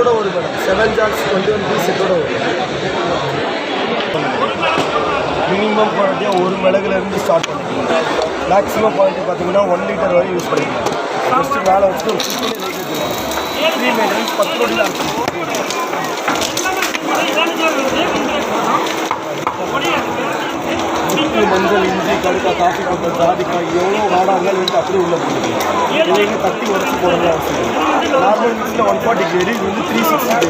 செட்டோட ஒரு madam seven jacks twenty one B செட்டோட ஒரு மினிமம் குவாலிட்டியாக ஒரு மிளகுலேருந்து ஸ்டார்ட் பண்ணிக்கலாம். மேக்ஸிமம் குவாலிட்டி பார்த்தீங்கன்னா ஒன் லிட்டர் வரை யூஸ் பண்ணிக்கலாம். ஃபஸ்ட்டு மேலே வச்சுட்டு ஒரு ஃபிஃப்டி த்ரீ மெயின்டெனன்ஸ் பத்து கோடி தான் உப்பு மஞ்சள் இஞ்சி கடுக்கா காஃபி பவுடர் ஜாதிக்காய் எவ்வளோ வாடா அப்படியே உள்ள போட்டுக்கலாம். தட்டி உடச்சி போடுறது அவசியம் இல்லை. நார்மல் மிக்ஸில் ஒன் ஃபார்ட்டி கேரி இது வந்து த்ரீ சிக்ஸ்டி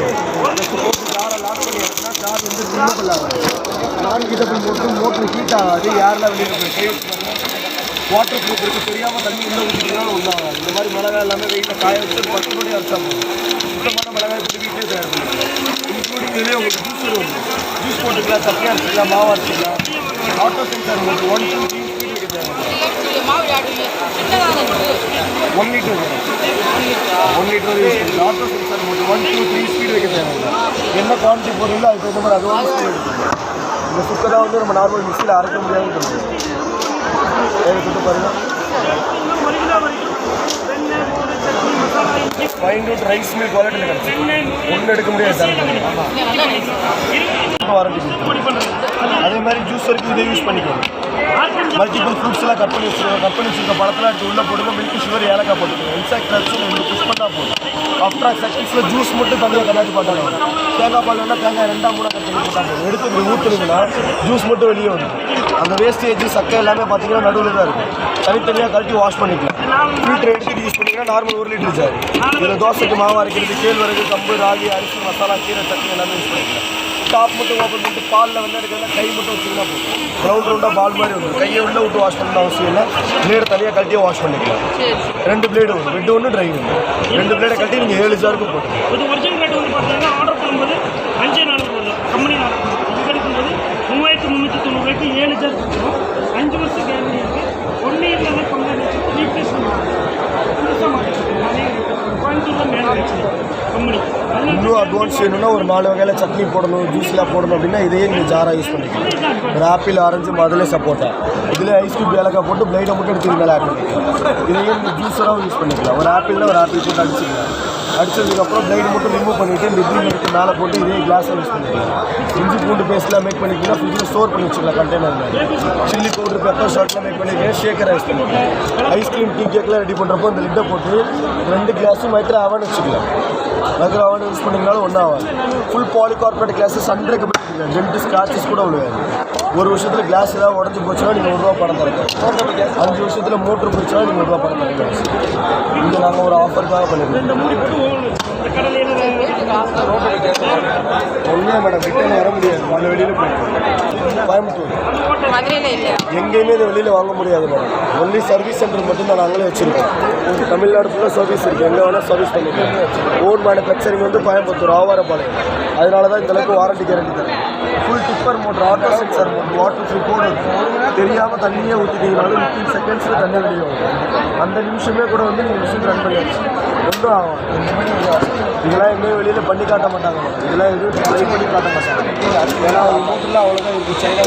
போட்டு ஜாரை லாக் பண்ணி எடுத்தா ஜார் வந்து ரிமூவபிள் ஆகும் நான் ஹீட்டபிள் மோட்டர் மோட்டர் ஹீட் ஆகாது யாரெல்லாம் வெளியே போயிட்டு வாட்டர் ப்ரூஃப் இருக்குது தெரியாமல் தண்ணி உள்ள ஊற்றினாலும் ஒன்றாகும் இந்த மாதிரி மிளகாய் எல்லாமே வெயிட்டில் காய வச்சு பத்து மணி அரைச்சா சுத்தமான மிளகாய் போட்டு தயார் பண்ணுவாங்க இன்க்ளூடிங் இதுலேயே உங்களுக்கு ஜூஸ் வரும் ஜூஸ் போட்டுக்கலாம் சட்னி அரைச்சிக்கலாம் மாவு அரைச்சிக்கலாம் ஆட்டோ சென்சார் உங்களுக்கு ஒன் டூ த்ரீ ஸ்பீட் தேவை மாவு ஆடுவீங்க சின்னதாக இருக்குது ஒன் லிட்டர் வரும் ஒன் லிட்டர் யூஸ் பண்ணி auto sensor motor one two three speed வைக்க தேவையில்லை. என்ன குவான்டிட்டி போடுறீங்களோ அதுக்கு தகுந்த மாதிரி அது வந்து ஸ்பீட் எடுக்கும் இந்த சுக்கரை வந்து நம்ம நார்மல் மிக்சியில் அரைக்க சொல்லுவோம் தேவைப்பட்டு பாருங்கள் ஃபைன் ரைஸ் மில் குவாலிட்டியில் கிடச்சி ஒன்று எடுக்க முடியாது நினைச்சு வாரண்டி அதே மாதிரி ஜூஸருக்கு இதை யூஸ் பண்ணிக்கோங்க. மல்டிபிள் ஃப்ரூட்ஸ்லாம் கட் பண்ணி வச்சுருக்கோம் கட் பண்ணி வச்சுருக்க படத்தில் எடுத்து உள்ளே போட்டுக்கோ மில்க் சுகர் ஏலக்காய் போட்டுக்கோங்க இன்சாக்ட் ட்ரக்ஸ் ரெண்டு புஷ் பண்ணால் போதும். ஆஃப்டர் செகண்ட்ஸில் ஜூஸ் மட்டும் தனியாக கண்ணாடி பண்ணுறாங்க தேங்காய் பால் வேணால் தேங்காய் ரெண்டாம் மூணாக கட் பண்ணி போட்டால் போதும். எடுத்து இப்படி ஊற்றுனீங்கன்னா ஜூஸ் மட்டும் வெளியே வரும் அந்த வேஸ்டேஜ் சக்கை எல்லாமே பார்த்தீங்கன்னா நடுவில் தான் இருக்கும். தனித்தனியாக கழட்டி வாஷ் பண்ணிக்கலாம். ஃபில்டர் எடுத்து யூஸ் பண்ணிங்கன்னா நார்மல் ஒரு லிட்டர் சார் இதில் தோசைக்கு மாவு அரைக்கிறது கேழ்வரகு கம்பு ராகி அரிசி மசாலா கீரை சட்னி எல்லாமே யூஸ் பண்ணிக்கலாம். டாப் மட்டும் ஓப்பன் பண்ணிட்டு பாலில் வந்து எடுக்கிறதா கை மட்டும் வச்சிங்கன்னா போதும். ரவுண்ட் ரவுண்டாக பால் மாதிரி வரும் கையை உள்ள விட்டு வாஷ் பண்ணணும் அவசியம் இல்லை. பிளேடு தனியாக கழட்டியே வாஷ் பண்ணிக்கலாம். ரெண்டு பிளேடு வரும் ரெண்டு ஒன்று ட்ரை ஒன்று ரெண்டு பிளேடை கட்டி நீங்கள் ஏழு ஜாருக்கு போட்டுக்கலாம் இது ஒரிஜினல் ரேட் வந்து பார்த்தீங்கன்னா ஆர்டர் பண்ணும்போது அஞ்சே நாளுக்கு வரும் கம்பெனி ஆர்டர் பண்ணுறது இது கிடைக்கும்போது மூவாயிரத்தி முந்நூற்றி தொண்ணூறுவாய்க்கு ஏழு ஜார் கொடுத்துரும் அஞ்சு வருஷம் கேரண்டி இருக்குது ஒன் இயரில் கம்பெனி வச்சுட்டு ரீப்ளேஸ்மெண்ட் புதுசாக மாற்றிட்டு அதே குவாலிட்டியில் மேலே வச்சு கம்பெனி இன்னும் வேணும்னா ஒரு நாலு வகையில் சட்னி போடணும் ஜூஸ்லாம் போடணும் அப்படின்னா இதையே நீங்கள் ஜாராக யூஸ் பண்ணிக்கலாம். ஒரு ஆப்பிள் ஆரஞ்சு அதிலே சப்போட்டா. இதில் ஐஸ் கியூப் ஏலக்காய் போட்டு பிளைடை மட்டும் எடுத்து மேலே ஆட் பண்ணிக்கலாம். இதையே நீங்கள் ஜூஸராகவும் யூஸ் பண்ணிக்கலாம். ஒரு ஆப்பிளில் ஒரு ஆப்பிள் போட்டு அடிச்சுக்கலாம். அடிச்சதுக்கப்புறம் பிளைடு மட்டும் ரிமூவ் பண்ணிவிட்டு லிப்ரிங் எடுத்து மேலே போட்டு இதே கிளாஸில் யூஸ் பண்ணிக்கலாம். இஞ்சி பூண்டு பேஸ்ட்லாம் மேக் பண்ணிக்கலாம் ஃப்ரிட்ஜில் ஸ்டோர் பண்ணி வச்சுக்கலாம் கண்டெய்னர் சில்லி பவுடர் பெப்பர் ஷார்ட்லாம் மேக் பண்ணிக்கலாம் ஷேக்கர் யூஸ் பண்ணிக்கலாம். ஐஸ்கிரீம் டீ கேக்லாம் ரெடி பண்ணுறப்போ இந்த லிட்டை போட்டு ரெண்டு கிளாஸும் மைத்திர அவன் வச்சுக்கலாம். மைக்ரோ அவன் யூஸ் பண்ணிங்கனாலும் ஒன்றும் full polycarbonate glasses hundred பண்ணிக்கலாம் டென்ட் ஸ்க்ராச்சஸ் கூட விழுவாது ஒரு வருஷத்தில் கிளாஸ் ஏதாவது உடஞ்சி போச்சுன்னா நீங்கள் ஒரு ரூபா பணம் தரணும். அஞ்சு வருஷத்தில் மோட்ரு போச்சுன்னா நீங்கள் ஒரு ரூபா பணம் தரணும். இங்கே நாங்கள் ஒரு ஆஃபருக்காக பண்ணிருக்கோம். இந்த ஒன்றே மேடம் ரிட்டர்ன் வர முடியாது. அந்த வெளியில் போயிட்டு கோயம்புத்தூர். எங்கேயுமே இதை வெளியில் வாங்க முடியாது மேடம். ஒன்லி சர்வீஸ் சென்டர் மட்டும் தான் நாங்களே வச்சுருக்கோம். தமிழ்நாடு ஃபுல்லாக சர்வீஸ் இருக்குது எங்கே வேணால் சர்வீஸ் பண்ணிக்கலாம். ஓன் மேனுஃபேக்சரிங் வந்து கோயம்புத்தூர் ஆவாரப்பாளையம் அதனால தான் இந்தளவுக்கு வாரண்டி கேரண்டி தரும். Full dipper motor auto sensor motor water free கோடு தெரியாமல் தண்ணியே ஊற்றிட்டீங்கனாலும் ஃபிஃப்டீன் செகண்ட்ஸில் தண்ணி வெளியே வரும். அந்த நிமிஷமே கூட வந்து நீங்கள் மிஷின் ரன் பண்ணியாச்சு ஒன்றும் ஆகும். இதெல்லாம் எங்கேயும் வெளியில் பண்ணி காட்ட மாட்டாங்க. இதெல்லாம் எதுவும் ட்ரை பண்ணி காட்ட மாட்டாங்க. ஏன்னா அவங்க மோட்டரில் அவ்வளோதான் இருக்குது சைனா